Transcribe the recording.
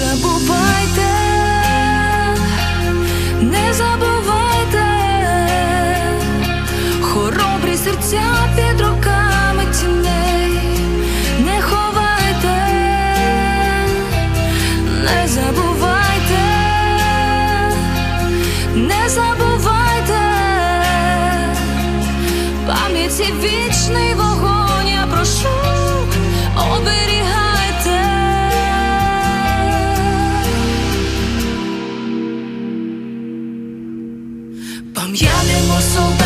Забувайте, не забувайте, хоробрі серця під руками тіней, не ховайте, не забувайте, не забувайте, пам'яті вічний вогонь, я прошу, Пам'ятаємо солдат,